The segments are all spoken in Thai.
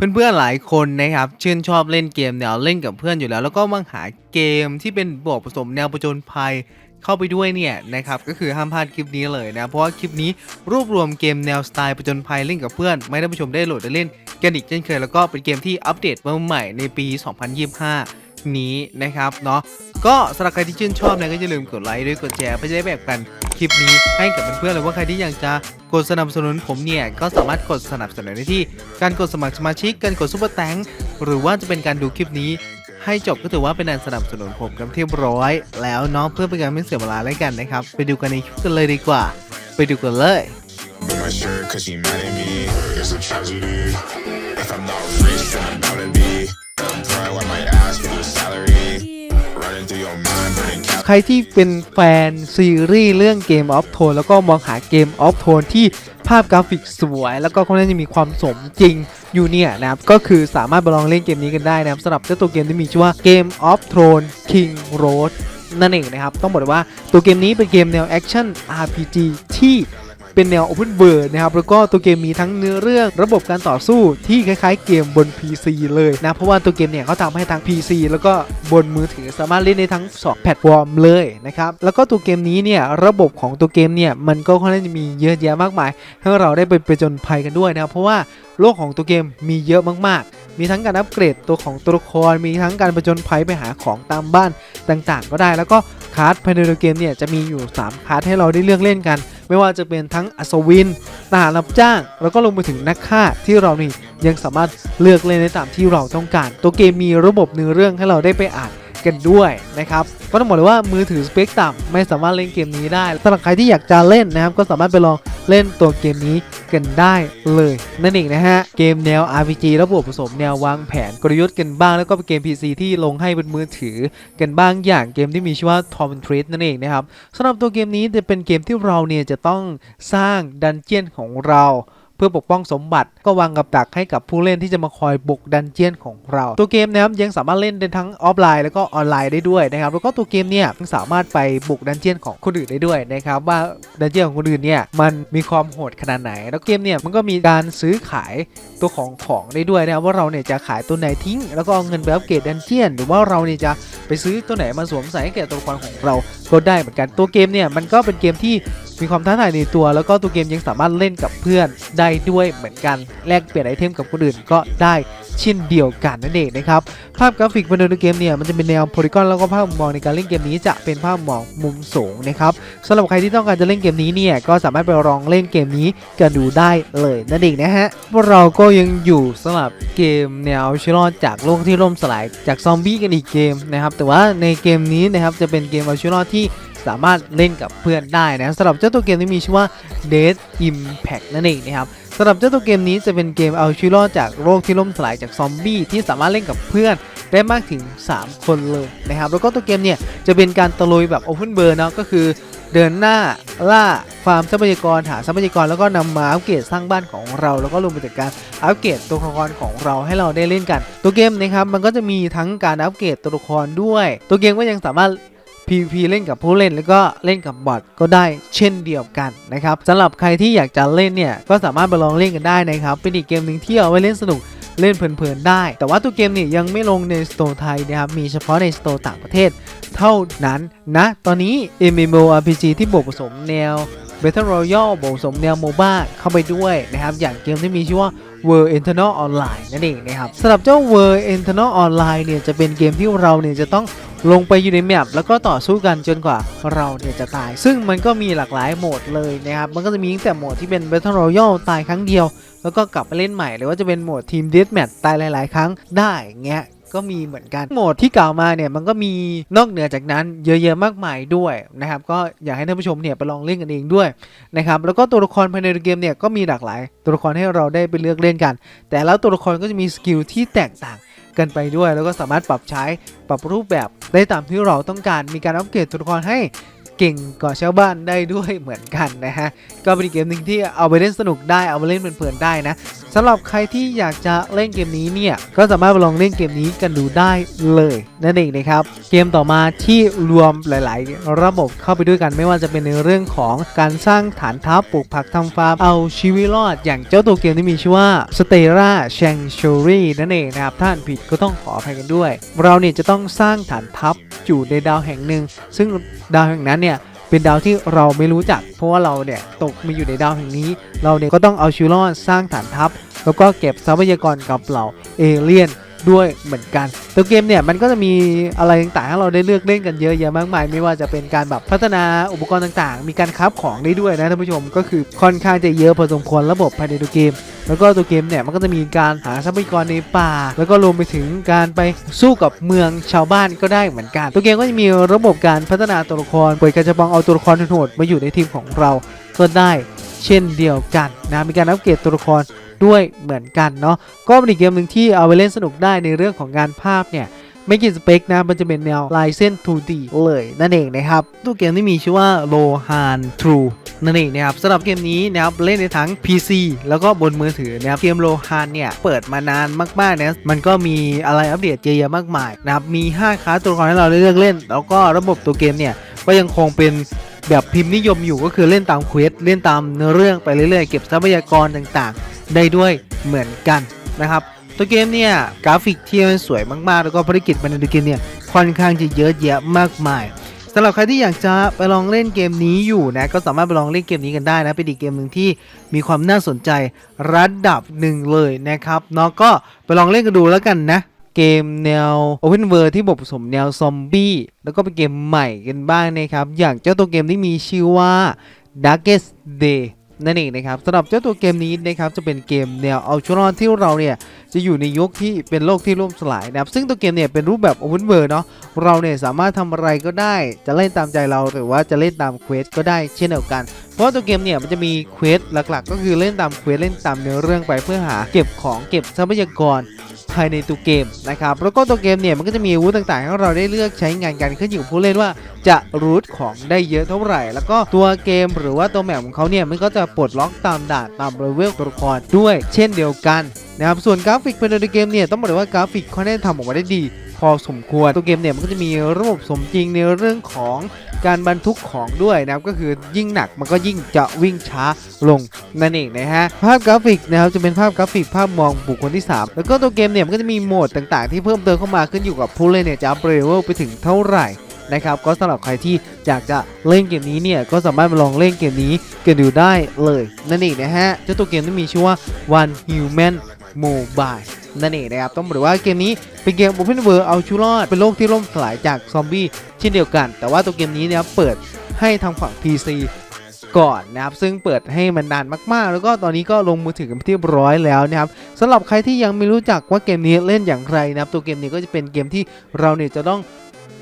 เพื่อนๆหลายคนนะครับชื่นชอบเล่นเกมแนวเล่นกับเพื่อนอยู่แล้ว แล้วก็มังหาเกมที่เป็นบวกผสมแนวประจนภัยเข้าไปด้วยเนี่ยนะครับก็คือห้ามพลาดคลิปนี้เลยนะเพราะว่าคลิปนี้รวบรวมเกมแนวสไตล์ประจนภัยเล่นกับเพื่อนไม่ได้ผู้ชมได้โหลดได้เล่นกันอีกเช่นเคยแล้วก็เป็นเกมที่อัปเดตมาใหม่ในปี 2025 นี้นะครับเนาะก็สำหรับใครที่ชื่นชอบเนี่ยก็อย่าลืมกดไลค์ด้วยกดแชร์เพื่อจะได้แบ่งปันคลิปนี้ให้กับเพื่อนๆหรือว่าใครที่อยากจะกดสนับสนุนผมเนี่ยก็สามารถกดสนับสนุนได้ที่ การกดสมัครสมาชิกการกดซุปเปอร์แตงหรือว่าจะเป็นการดูคลิปนี้ให้จบก็ถือว่าเป็นการสนับสนุนผมกันเรียบร้อย แล้วเนาะเพื่อเป็นการไม่เสียเวลาแล้วกันนะครับ ไปดูกันในคลิปกันเลยดีกว่า ไปดูกันเลย But my shirt, cause he mad at me. It's a tragedy. If I'm not rich, then I'm bound to be. ใครที่เป็นแฟนซีรีส์เรื่องเกมออฟโทนแล้วก็มองหาเกมออฟโทนที่ภาพกราฟิกสวย แล้วก็ค่อนข้างจะมีความสมจริงอยู่เนี่ยนะครับ ก็คือสามารถไปลองเล่นเกมนี้กันได้นะครับสำหรับเจ้าตัวเกมที่มีชื่อว่า Game of Thrones King Road นั่นเองนะครับ ต้องบอกเลยว่าตัวเกมนี้เป็นเกมแนวแอคชั่น RPG ที่ เป็นแนว Open World นะครับ แล้วก็ตัวเกมมีทั้งเนื้อเรื่องระบบการต่อสู้ที่คล้ายๆ เกมบน PC เลยนะ เพราะว่าตัวเกมเนี่ยเขาทำให้ทั้ง PC แล้วก็บนมือถือสามารถเล่นได้ทั้ง 2 แพลตฟอร์มเลยนะครับ แล้วก็ตัวเกมนี้เนี่ยระบบของตัวเกมเนี่ยมันก็ค่อนข้างจะมีเยอะแยะมากมายให้เราได้ไปไปจนภัยกันด้วยนะครับเพราะว่าโลกของตัวเกมมีเยอะมากๆ มีทั้งการอัปเกรดตัวของตัวละคร มีทั้งการประจนภัยไปหาของตามบ้านต่างๆ ก็ได้ แล้วก็าร์ดภายในเกมเนี่ยจะมีอยู่ 3 คาร์ดให้เราได้เลือกเล่นกัน ไม่ว่าจะเป็นทั้งอัศวินทหารรับจ้าง แล้วก็ลงไปถึงนักฆ่าที่เรานี่ยังสามารถเลือกเล่นได้ตามที่เราต้องการ ตัวเกมมีระบบเนื้อเรื่องให้เราได้ไปอ่าน กันด้วยนะครับก็ต้องบอกเลยว่ามือถือสเปคต่ำไม่สามารถเล่นเกมนี้ได้สำหรับใครที่อยากจะเล่นนะครับก็สามารถไปลองเล่นตัวเกมนี้กันได้เลยนั่นเองนะฮะเกมแนว RPG ระบบผสมแนววางแผนกลยุทธ์กันบ้าง แล้วก็เป็นเกม PC ที่ลงให้บนมือถือกันบ้างอย่างเกมที่มีชื่อว่า Tom t r a d e นั่นเองนะครับสำหรับตัวเกมนี้จะเป็นเกมที่เราเนี่ยจะต้องสร้างดันเจียนของเรา พื่อปกป้องสมบัติก็วางกับดักให้กับผู้เล่นที่จะมาคอยบุกดันเจียนของเรา ตัวเกมนะครับยังสามารถเล่นได้ทั้งออฟไลน์แล้วก็ออนไลน์ได้ด้วยนะครับแล้วก็ตัวเกมเนี่ยยังสามารถไปบุกดันเจียนของคนอื่นได้ด้วยนะครับว่าดันเจียนของคนอื่นเนี่ยมันมีความโหดขนาดไหน แล้วเกมเนี่ยมันก็มีการซื้อขายตัวของของได้ด้วยนะว่าเราเนี่ยจะขายตัวไหนทิ้ง แล้วก็เอาเงินไปอัปเกรดดันเจียน หรือว่าเราเนี่ยจะไปซื้อตัวไหนมาสวมใส่ให้แก่ตัวละครของเราก็ได้เหมือนกันตัวเกมเนี่ยมันก็เป็นเกมที่ มีความท้าทายในตัว แล้วก็ตัวเกมยังสามารถเล่นกับเพื่อนได้ด้วยเหมือนกันแลกเปลี่ยนไอเทมกับคนอื่นก็ได้เช่นเดียวกันนั่นเองนะครับภาพกราฟิกภายในตัวเกมเนี่ยมันจะเป็นแนวโพลีกอนแล้วก็ภาพมุมมองในการเล่นเกมนี้จะเป็นภาพมองมุมสูงนะครับสำหรับใครที่ต้องการจะเล่นเกมนี้เนี่ยก็สามารถไปลองเล่นเกมนี้กันดูได้เลยนั่นเองนะฮะพวกเราก็ยังอยู่สำหรับเกมแนวเอาชีวิตรอดจากโลกที่ล่มสลายจากซอมบี้กันอีกเกมนะครับแต่ว่าในเกมนี้นะครับจะเป็นเกมเอาชีวิตรอดที่ สามารถเล่นกับเพื่อนได้นะสำหรับเจ้าตัวเกมที่มีชื่อว่า Dead Impact นั่นเองนะครับสำหรับเจ้าตัวเกมนี้จะเป็นเกมเอาชีวิตรอดจากโลกที่ล่มสลายจากซอมบี้ที่สามารถเล่นกับเพื่อนได้มากถึง 3 คนเลยนะครับแล้วก็ตัวเกมเนี่ยจะเป็นการตะลุยแบบ Open World เนาะก็คือเดินหน้าล่าฟาร์มทรัพยากรหาทรัพยากรแล้วก็นำมาอัปเกรดสร้างบ้านของเรา แล้วก็รวมไปถึงการอัปเกรดตัวละครของเราให้เราได้เล่นกัน ตัวเกมนะครับมันก็จะมีทั้งการอัปเกรดตัวละครด้วย ตัวเกมก็ยังสามารถ PVP เล่นกับผู้เล่นแล้วก็เล่นกับบอทก็ได้เช่นเดียวกันนะครับสำหรับใครที่อยากจะเล่นเนี่ยก็สามารถไปลองเล่นกันได้นะครับเป็นอีกเกมหนึ่งที่เอาไว้เล่นสนุกเล่นเพลินๆได้ แต่ว่าตัวเกมเนี่ยยังไม่ลงในสโตร์ไทยนะครับ มีเฉพาะในสโตร์ต่างประเทศ เท่านั้นนะ ตอนนี้ MMORPG ที่บวกผสมแนว Battle Royale บวกผสมแนว MOBA เข้าไปด้วยนะครับ อย่างเกมที่มีชื่อว่า World Eternal Online นั่นเองนะครับสำหรับเจ้า World Eternal Online เนี่ยจะเป็นเกมที่เราเนี่ยจะต้อง ลงไปอยู่ในแมปแล้วก็ต่อสู้กันจนกว่าเราเนี่ยจะตาย ซึ่งมันก็มีหลากหลายโหมดเลยนะครับ มันก็จะมีตั้งแต่โหมดที่เป็น Battle Royale ตายครั้งเดียว แล้วก็กลับไปเล่นใหม่ หรือว่าจะเป็นโหมด Team Deathmatch ตายหลาย ๆ ครั้งได้เงี้ยก็มีเหมือนกันโหมดที่กล่าวมาเนี่ยมันก็มีนอกเหนือจากนั้นเยอะแยะมากมายด้วยนะครับก็อยากให้ท่านผู้ชมเนี่ยไปลองเล่นกันเองด้วยนะครับแล้วก็ตัวละครภายในเกมเนี่ยก็มีหลากหลาย ตัวละครให้เราได้ไปเลือกเล่นกัน แต่แล้วตัวละครก็จะมีสกิลที่แตกต่าง กันไปด้วย แล้วก็สามารถปรับใช้ปรับรูปแบบได้ตามที่เราต้องการมีการอัปเกรดตัวละครให้เก่งกว่าชาวบ้านได้ด้วยเหมือนกันนะฮะก็เป็นเกมหนึ่งที่เอาไปเล่นสนุกได้เอาไปเล่นเพลินๆได้นะสำหรับใครที่อยากจะเล่นเกมนี้เนี่ย ก็สามารถไปลองเล่นเกมนี้กันดูได้เลยนั่นเองนะครับ เกมต่อมาที่รวมหลาย ๆ ระบบเข้าไปด้วยกันไม่ว่าจะเป็นในเรื่องของการสร้างฐานทัพปลูกผักทำฟาร์มเอาชีวิตรอด อย่างเจ้าตัวเกมที่มีชื่อว่า Stella Sanctuary นั่นเองนะครับถ้าอ่านผิดก็ต้องขออภัยกันด้วย เราเนี่ยจะต้องสร้างฐานทัพอยู่ในดาวแห่งหนึ่งซึ่งดาวแห่งนั้นเนี่ย เป็นดาวที่เราไม่รู้จัก เพราะว่าเราเนี่ยตกมาอยู่ในดาวแห่งนี้ เราเนี่ยก็ต้องเอาชีวิตรอดสร้างฐานทัพ แล้วก็เก็บทรัพยากรกับเหล่าเอเลี่ยน ด้วยเหมือนกัน ตัวเกมเนี่ยมันก็จะมีอะไรต่างๆให้เราได้เลือกเล่นกันเยอะแยะมากมาย ไม่ว่าจะเป็นการแบบพัฒนาอุปกรณ์ต่างๆ มีการคราฟของได้ด้วยนะท่านผู้ชมก็คือค่อนข้างจะเยอะพอสมควรระบบภายในตัวเกมแล้วก็ตัวเกมเนี่ยมันก็จะมีการหาทรัพยากรในป่า แล้วก็รวมไปถึงการไปสู้กับเมืองชาวบ้านก็ได้เหมือนกัน ตัวเกมก็จะมีระบบการพัฒนาตัวละครเปิดการจะบองเอาตัวละครโหดมาอยู่ในทีมของเราก็ได้เช่นเดียวกันนะมีการอัปเกรดตัวละคร ด้วยเหมือนกันเนาะก็เป็นอีกเกมหนึ่งที่เอาไปเล่นสนุกได้ในเรื่องของงานภาพเนี่ยไม่กี่สเปคนะ มันจะเป็นแนวลายเส้น 2D เลยนั่นเองนะครับ ตัวเกมที่มีชื่อว่า Lohan True นั่นเองนะครับสำหรับเกมนี้นะครับเล่นในทั้ง PC แล้วก็บนมือถือนะครับเกม Lohan เนี่ย เปิดมานานมากๆนะมันก็มีอะไรอัปเดตเยอะแยะมากมายนะครับมี 5คลาสตัวละครให้เราเลือกเล่น แล้วก็ระบบตัวเกมเนี่ย ก็ยังคงเป็นแบบพิมพ์นิยมอยู่ก็คือเล่นตามเควสเล่นตามเนื้อเรื่องไปเรื่อยๆ เก็บทรัพยากรต่างๆ ได้ด้วยเหมือนกันนะครับตัวเกมเนี่ยกราฟิกที่มันสวยมากๆ แล้วก็ภารกิจภายในตัวเกมเนี่ยค่อนข้างจะเยอะแยะมากมายสำหรับใครที่อยากจะไปลองเล่นเกมนี้อยู่นะก็สามารถไปลองเล่นเกมนี้กันได้นะเป็นอีกเกมหนึ่งที่มีความน่าสนใจระดับหนึ่งเลยนะครับเนาะก็ไปลองเล่นกันดูแล้วกันนะเกมแนว Open World ที่บทผสมแนวซอมบี้แล้วก็เป็นเกมใหม่กันบ้างนะครับ อย่างเจ้าตัวเกมที่มีชื่อว่า Darkest Day นั่นเองนะครับสำหรับเจ้าตัวเกมนี้นะครับจะเป็นเกมแนวเอาชรอนที่เราเนี่ยจะอยู่ในยุคที่เป็นโลกที่ล่วมสลายนะครับซึ่งตัวเกมเนี่ยเป็นรูปแบบ Open World เนาะเราเนี่ยสามารถทำอะไรก็ได้ จะเล่นตามใจเราหรือว่าจะเล่นตามเควสก็ได้เช่นเดียวกัน เพราะว่าตัวเกมเนี่ยมันจะมีเควสหลักๆ ก็คือเล่นตามเควสเล่นตามเนื้อเรื่องไปเพื่อหาเก็บของเก็บทรัพยากร ภายในตัวเกมนะครับแล้วก็ตัวเกมเนี่ยมันก็จะมีอาวุธต่างๆให้เราได้เลือกใช้งานกันขึ้นอยู่กับผู้เล่นว่าจะรูทของได้เยอะเท่าไหร่ แล้วก็ตัวเกมหรือว่าตัวแมปของเขาเนี่ยมันก็จะปลดล็อกตามด่านตามเลเวลตัวละครด้วย เช่นเดียวกันนะครับส่วนกราฟิกภายในตัวเกมเนี่ยต้องบอกเลยว่ากราฟิกเขาได้ทำออกมาได้ดี พอสมควร ตัวเกมเนี่ยมันก็จะมีระบบสมจริงในเรื่องของการบรรทุกของด้วยนะครับก็คือยิ่งหนักมันก็ยิ่งจะวิ่งช้าลงนั่นเองนะฮะภาพกราฟิกนะครับจะเป็นภาพกราฟิกภาพมองบุคคลที่ 3 แล้วก็ตัวเกมเนี่ยมันก็จะมีโหมดต่างๆ ที่เพิ่มเติมเข้ามาขึ้นอยู่กับผู้เล่นเนี่ยจะอัพเลเวลไปถึงเท่าไหร่นะครับก็สำหรับใครที่อยากจะเล่นเกมนี้เนี่ยก็สามารถมาลองเล่นเกมนี้กันดูได้เลยนั่นเองนะฮะเจ้าตัวเกมที่มีชื่อว่า One Human Mobile นั่นเองนะครับต้องบอกเลยว่าเกมนี้เป็นเกม Open World เอาชีวิตรอดเป็นโลกที่ล่มสลายจากซอมบี้เช่นเดียวกัน แต่ว่าตัวเกมนี้เนี่ยเปิดให้ทางฝั่ง PC ก่อนนะครับซึ่งเปิดให้มันนานมากๆ แล้วก็ตอนนี้ก็ลงมือถือกันไปที่เรียบร้อยแล้วนะครับสำหรับใครที่ยังไม่รู้จักว่าเกมนี้เล่นอย่างไรนะครับตัวเกมนี้ก็จะเป็นเกมที่เราเนี่ยจะต้อง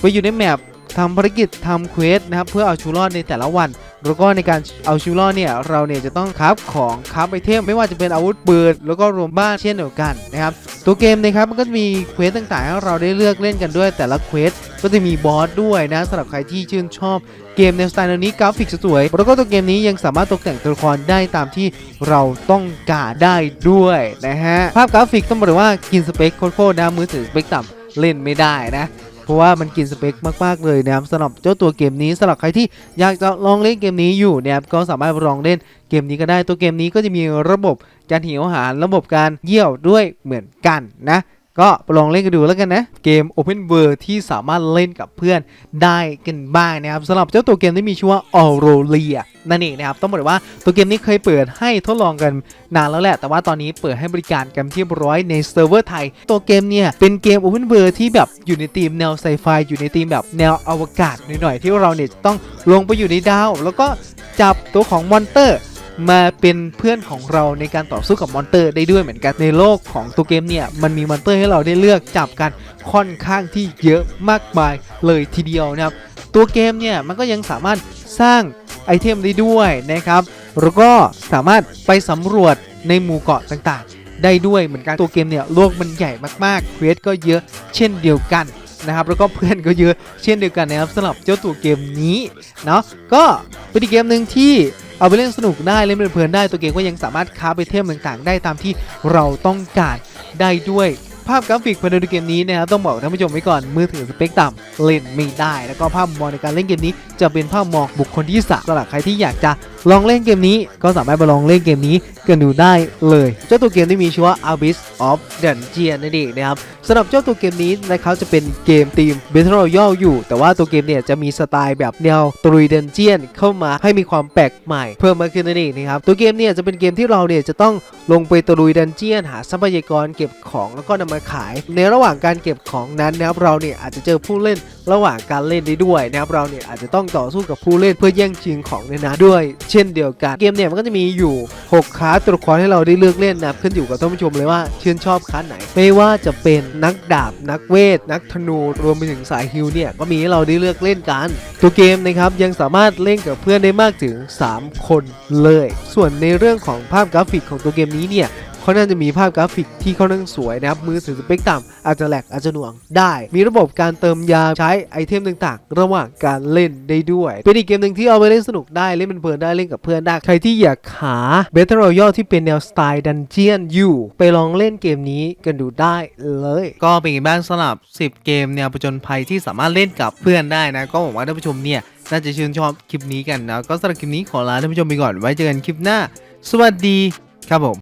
ไปอยู่ในแมปทำภารกิจทำเควสนะครับเพื่อเอาชีวิตรอดในแต่ละวัน แล้วก็ในการเอาชีวิตรอเนี่ยเราเนี่ยจะต้องคราฟของคราฟไอเทมไม่ว่าจะเป็นอาวุธปืนแล้วก็รวมบ้านเช่นเดียวกันนะครับตัวเกมนะครับมันก็มีเควสต่างๆให้เราได้เลือกเล่นกันด้วย แต่ละเควสก็จะมีบอสด้วยนะสำหรับใครที่ชื่นชอบเกมในสไตล์นี้กราฟิกสวยๆแล้วก็ตัวเกมนี้ยังสามารถตกแต่งตัวละครได้ตามที่เราต้องการได้ด้วยนะฮะภาพกราฟิกต้องบอกเลยว่ากินสเปคโคตรๆนะมือถือสเปคต่ำเล่นไม่ได้นะ ราะว่ามันกินสเปคมากๆเลยนะครับสำหรับเจ้าตัวเกมนี้สำหรับใครที่อยากจะลองเล่นเกมนี้อยู่เนี่ยก็สามารถลองเล่นเกมนี้ก็ได้ตัวเกมนี้ก็จะมีระบบการหิวอาหารระบบการเยี่ยวด้วยเหมือนกันนะ ก็ลองเล่นกันดูแล้วกันนะ เกม Open World ที่สามารถเล่นกับเพื่อนได้กันบ้างนะครับสำหรับเจ้าตัวเกมที่มีชื่อว่า Aurelia นั่นเองนะครับ ต้องบอกเลยว่าตัวเกมนี้เคยเปิดให้ทดลองกันนานแล้วแหละ แต่ว่าตอนนี้เปิดให้บริการกันที่ร้อยในเซิร์ฟเวอร์ไทย ตัวเกมเนี่ย เป็นเกม Open World ที่แบบอยู่ในธีมแนวไซไฟอยู่ในธีมแบบแนวอวกาศหน่อยๆที่เราเนี่ยจะต้องลงไปอยู่ในดาว แล้วก็จับตัวของมอนเตอร์ มาเป็นเพื่อนของเราในการต่อสู้กับมอนเตอร์ได้ด้วยเหมือนกันในโลกของตัวเกมเนี่ยมันมีมอนเตอร์ให้เราได้เลือกจับกันค่อนข้างที่เยอะมากมายเลยทีเดียวนะครับตัวเกมเนี่ยมันก็ยังสามารถสร้างไอเทมได้ด้วยนะครับแล้วก็สามารถไปสำรวจในหมู่เกาะต่างๆ ได้ด้วยเหมือนกันตัวเกมเนี่ยโลกมันใหญ่มากๆเควสก็เยอะเช่นเดียวกันนะครับแล้วก็เพื่อนก็เยอะเช่นเดียวกันนะครับสำหรับเจ้าตัวเกมนี้เนาะก็เป็นอีกเกมหนึ่งที่ เอาไปเล่นสนุกได้เล่นเพลินได้ตัวเกมก็ยังสามารถค้าไปเทมต่างๆ ได้ตามที่เราต้องการได้ด้วยภาพกราฟิกภายในเกมนี้นะครับต้องบอกท่านผู้ชมไว้ก่อนมือถือสเปคต่ำเล่นไม่ได้ แล้วก็ภาพมองในการเล่นเกมนี้ จะเป็นภาพมองบุคคลที่สามสำหรับใครที่อยากจะลองเล่นเกมนี้ ก็สามารถมาลองเล่นเกมนี้กันดูได้เลย เจ้าตัวเกมที่มีชื่อว่า Abyss of Dungeon นั่นเองนะครับสำหรับเจ้าตัวเกมนี้นะครับจะเป็นเกมทีม Battle Royale อยู่ แต่ว่าตัวเกมเนี่ยจะมีสไตล์แบบแนวตรุยดันเจียนเข้ามาให้มีความแปลกใหม่เพิ่มมากขึ้นนั่นเองนะครับตัวเกมเนี่ยจะเป็นเกมที่เราเนี่ยจะต้องลงไปตรุยดันเจียนหาทรัพยากรเก็บของแล้วก็นำมาขาย ในระหว่างการเก็บของนั้นนะครับเราเนี่ยอาจจะเจอผู้เล่นระหว่างการเล่นได้ด้วยนะครับเราเนี่ยอาจจะต้องต่อสู้กับผู้เล่นเพื่อแย่งชิงของในนั้นด้วย เช่นเดียวกันเกมเนี่ยมันก็จะมีอยู่ 6คาตัวละครให้เราได้เลือกเล่นนับขึ้นอยู่กับท่านผู้ชมเลยว่าชืนชอบคลาสไหน ไม่ว่าจะเป็นนักดาบ นักเวท นักธนูรวมไปถึงสายฮิลเนี่ยก็มีให้เราได้เลือกเล่นกัน ตัวเกมนะครับยังสามารถเล่นกับเพื่อนได้มากถึง 3 คนเลย ส่วนในเรื่องของภาพกราฟิกของตัวเกมนี้เนี่ย เขาน่าจะมีภาพกราฟิกที่ค่อนข้างสวยนะครับมือถือสเปคต่ำอาจจะแหลกอาจจะหน่วงได้ มีระบบการเติมยาใช้ไอเทมต่างๆ ระหว่างการเล่นได้ด้วย เป็นอีกเกมหนึ่งที่เอาไปเล่นสนุกได้เล่นเป็นเพลินได้เล่นกับเพื่อนได้ ใครที่อยากหา Battle Royale ที่เป็นแนวสไตล์ดันเจียนอยู่ ไปลองเล่นเกมนี้กันดูได้เลย ก็เป็นไงบ้างสำหรับ 10 เกมแนวประจนภัยที่สามารถเล่นกับเพื่อนได้นะ ก็หวังว่าท่านผู้ชมเนี่ยน่าจะชื่นชอบคลิปนี้กันนะ ก็สำหรับคลิปนี้ขอลาท่านผู้ชมไปก่อนไว้เจอกันคลิปหน้า สวัสดีครับผม